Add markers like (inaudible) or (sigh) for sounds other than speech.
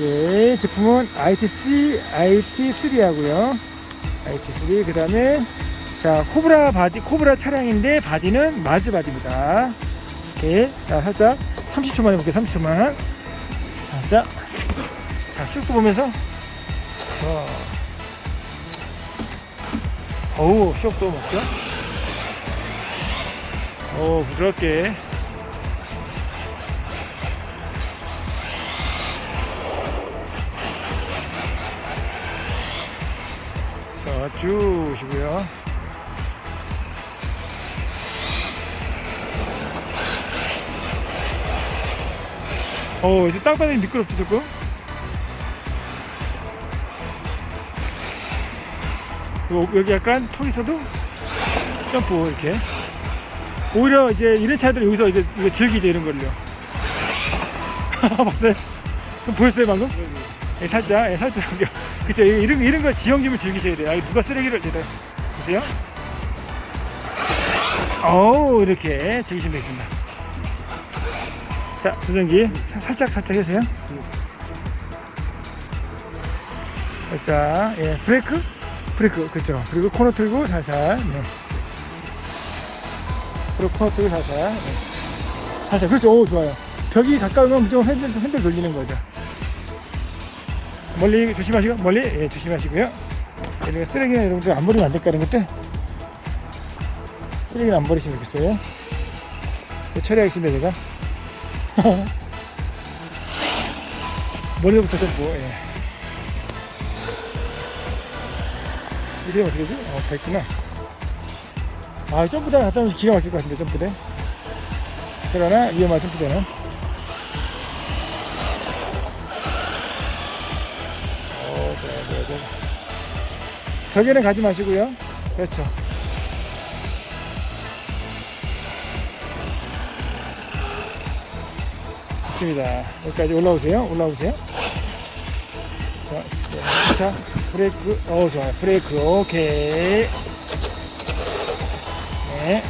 오케이. 제품은 IT3, IT3 하고요. IT3. 그 다음에, 자, 코브라 바디, 코브라 차량인데, 바디는 마즈 바디입니다. 오케이. 자, 살짝 30초만 해볼게요. 30초만. 살짝. 자, 슉도 보면서. 자. 어우, 슉도 먹죠? 오, 부드럽게. 자, 쭉 오시고요. 어, 이제 땅바닥이 미끄럽죠, 조금? 요- 여기 약간 턱 있어도 점프 이렇게. 오히려 이제 이런 차들 여기서 이제 이거 즐기죠, 이런 걸요. 봤어요? (laughs) 보였어요, 방금? 예, 살짝, 예, 살짝. 그쵸, 이- 이런, 이런 거 지형짐을 즐기셔야 돼요. 아, 누가 쓰레기를, 제가, 보세요. 어우, 이렇게 즐기시면 되겠습니다. 자, 조정기. 사- 살짝, 살짝 해주세요. 자, 예, 브레이크? 브레이크, 그쵸. 그리고 코너 틀고 살살. 네. 그리고 코너 틀고 살살. 네. 살살. 그렇죠. 오, 좋아요. 벽이 가까우면 무조건 핸들, 핸들 돌리는 거죠. 멀리 조심하시고 멀리 예, 조심하시고요. 쓰레기나 이런 것들 안 버리면 안 될까 이런 것들 쓰레기는 안 버리시면 좋겠어요. 처리하겠습니다 제가. (laughs) 머리부터 점프. 예. 이게 어떻게 되지? 어, 다 있구나. 아, 점프대 갔다 오면 기가 막힐 것 같은데, 점프대. 그러나 위험한 점프대는. 벽에는 가지 마시고요. 그렇죠. 있습니다. 여기까지 올라오세요. 올라오세요. 자, 네. 자, 브레이크. 어, 좋아요. 브레이크. 오케이. 네.